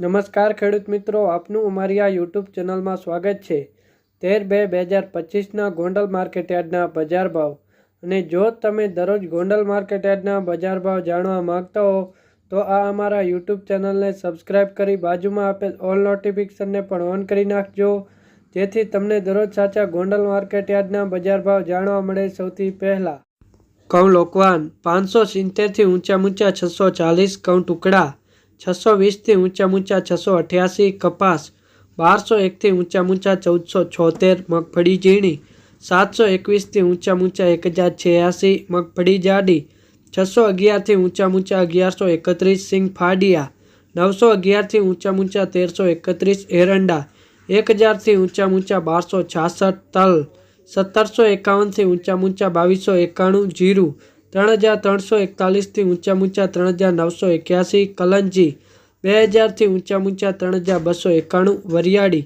નમસ્કાર ખેડૂત મિત્રો, આપનું અમારી આ યુટ્યુબ ચેનલમાં સ્વાગત છે. તેર બે બે હજાર પચીસના ગોંડલ માર્કેટયાર્ડના બજાર ભાવ. અને જો તમે દરરોજ ગોંડલ માર્કેટયાર્ડના બજાર ભાવ જાણવા માંગતા હો, તો આ અમારા યુટ્યુબ ચેનલને સબસ્ક્રાઇબ કરી બાજુમાં આપેલ ઓલ નોટિફિકેશનને પણ ઓન કરી નાખજો. જેથી તમને દરરોજ સાચા ગોંડલ માર્કેટયાર્ડના બજાર ભાવ જાણવા મળે સૌથી પહેલાં. કઉ લોકવાન, પાંચસો સિત્તેરથી ઊંચા ઊંચા છસો ચાલીસ કઉ ટુકડા. છસો વીસથી ઊંચા ઊંચા છસો અઠ્યાસી, કપાસ બારસો એકથી ઊંચા ઊંચા ચૌદસો છોતેર, મગફળી ઝીણી સાતસો એકવીસથી ઊંચા ઊંચા એક હજાર છ્યાસી મગફળી જાડી છસો અગિયારથી ઊંચા ઊંચા અગિયારસો એકત્રીસ, સિંગ ફાડિયા નવસો અગિયારથી ઊંચા ઊંચા તેરસો એકત્રીસ, એરંડા એક હજારથી ઊંચા ઊંચા બારસો છાસઠ, તલ સત્તરસો એકાવનથી ઊંચા ઊંચા બાવીસો એકાણું, જીરું ત્રણ હજાર ત્રણસો એકતાલીસથી ઊંચા ઊંચા ત્રણ હજાર નવસો એક્યાસી, કલંજી બે હજારથી ઊંચા ઊંચા ત્રણ હજાર બસો એકાણું, વરિયાળી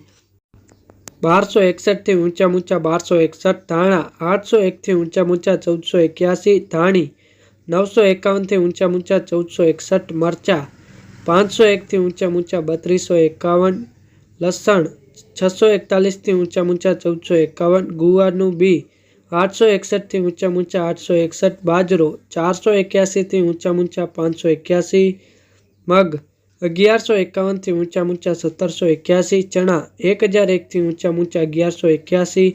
બારસો એકસઠથી ઊંચા ઊંચા બારસો એકસઠ, ધાણા આઠસો એકથી ઊંચા ઊંચા ચૌદસો એક્યાસી, ધાણી નવસો એકાવનથી ઊંચા ઊંચા ચૌદસો એકસઠ, મરચા પાંચસો એકથી ઊંચા ઊંચા બત્રીસો એકાવન, લસણ છસો એકતાલીસથી ઊંચા ઊંચા ચૌદસો એકાવન, ગુવારનું બી આઠસો એકસઠથી ઊંચા ઊંચા આઠસો એકસઠ બાજરો ચારસો એક્યાસીથી ઊંચા ઊંચા પાંચસો એક્યાસી મગ અગિયારસો એકાવનથી ઊંચા ઊંચા સત્તરસો એક્યાસી ચણા એક હજાર એકથી ઊંચા ઊંચા અગિયારસો એક્યાસી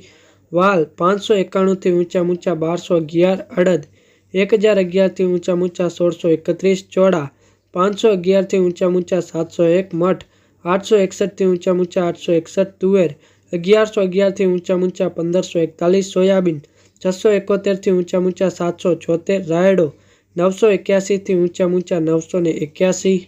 વાલ પાંચસો એકાણુંથી ઊંચા ઊંચા બારસો અગિયાર અડદ એક હજાર અગિયારથી ઊંચા ઊંચા સોળસો એકત્રીસ ચોળા પાંચસો અગિયારથી ઊંચા ઊંચા સાતસો એક મઠ આઠસો એકસઠથી ઊંચા ઊંચા આઠસો એકસઠ તુવેર અગિયારસો અગિયારથી ઊંચા ઊંચા પંદરસો એકતાલીસ સોયાબીન, છસો એકોતેરથી ઊંચા ઊંચા સાતસો છોતેર રાયડો, નવસો એક્યાસીથી ઊંચા ઊંચા નવસો ને એક્યાસી.